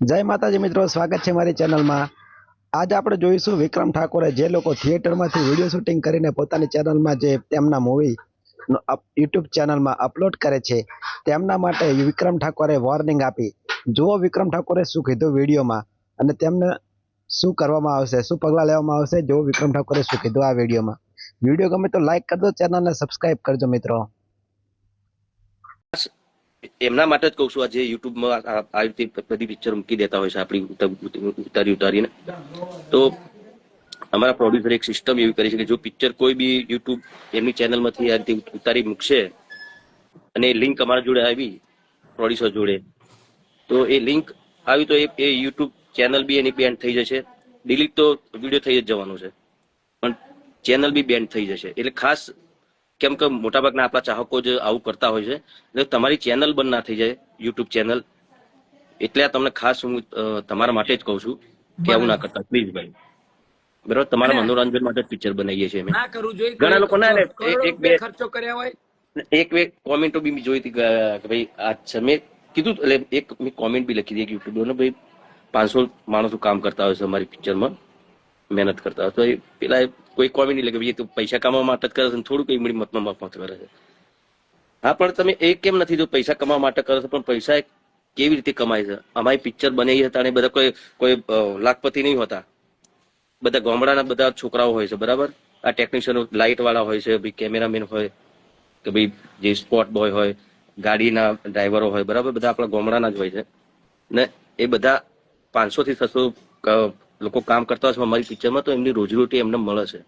જય માતાજી મિત્રો, સ્વાગત છે મારી ચેનલમાં. આજે આપણે જોઈશું વિક્રમ ઠાકોરે જે લોકો થિયેટરમાંથી વીડિયો શૂટિંગ કરીને પોતાની ચેનલમાં જે તેમના મૂવી યુટ્યુબ ચેનલમાં અપલોડ કરે છે, તેમના માટે વિક્રમ ઠાકોરે વોર્નિંગ આપી. જુઓ વિક્રમ ઠાકોરે શું કીધું વિડીયોમાં અને તેમને શું કરવામાં આવશે, શું પગલાં લેવામાં આવશે, જુઓ વિક્રમ ઠાકોરે શું કીધું આ વિડીયોમાં. વીડિયો ગમે તો લાઈક કરજો ચેનલને સબસ્ક્રાઈબ કરજો મિત્રો. એમના માટે જ કઉ છું, આ જે યુટ્યુબમાં આવી રીતે બધી પિક્ચર મૂકી દેતા હોય છે, આપણી ઉતારી ઉતારીને. તો અમારા પ્રોડ્યુસર એક સિસ્ટમ એવી કરી છે કે જો પિક્ચર કોઈ બી યુટ્યુબ એમની ચેનલમાંથી આ રીતે ઉતારી મૂકશે અને લિંક અમારા જોડે આવી પ્રોડ્યુસર જોડે, તો એ લિંક આવી તો એ એ યુટ્યુબ ચેનલ બી એની બેન્ડ થઈ જશે. ડિલીટ તો વીડિયો થઈ જ જવાનો છે. પણ ચેનલ બી બેન્ડ થઈ જશે. એટલે ખાસ કેમ કે મોટાભાગના આપણા ચાહકો જે આવું કરતા હોય છે એટલે તમારી ચેનલ બંધ ના થઈ જાય યુટ્યુબ ચેનલ. એટલે આ તમને ખાસ હું તમારા માટે જ કહું છું કે આવું ના કરતા પ્લીઝ ભાઈ. બરોબર? તમારા મનોરંજન માટે પિક્ચર બનાવીએ છીએ ના કરવું જોઈએ ઘણા લોકો ના એક- બે- ખર્ચો કર્યા હોય. એક બે કોમેન્ટો બી જોઈ હતી કે ભાઈ આ છે. મેં કીધું એટલે એક મેં કોમેન્ટ બી લખી હતી યુટ્યુબ ભાઈ પાંચસો માણસો કામ કરતા હોય છે અમારી પિક્ચરમાં મહેનત કરતા તો એ પેલા કોઈ કોમી નહીં લખે. તું પૈસા કમાવા માટે કરે છે થોડુંક મળી મતમાં મફત કરે છે. હા, પણ તમે એ કેમ નથી જો પૈસા કમાવા માટે કરો છો? પણ પૈસા એ કેવી રીતે કમાય છે? અમારી પિક્ચર બની હતા અને બધા કોઈ કોઈ લાખપતિ નહીં હોતા. બધા ગામડાના બધા છોકરાઓ હોય છે, બરાબર? આ ટેકનિશિયનો લાઇટ વાળા હોય છે, ભાઈ કેમેરામેન હોય, કે ભાઈ જે સ્પોટ બોય હોય, ગાડીના ડ્રાઈવરો હોય, બરાબર? બધા આપણા ગામડાના જ હોય છે. ને એ બધા પાંચસો થી છસો લોકો કામ કરતા હોય છે અમારી પિક્ચરમાં તો એમની રોજીરોટી એમને મળે છે.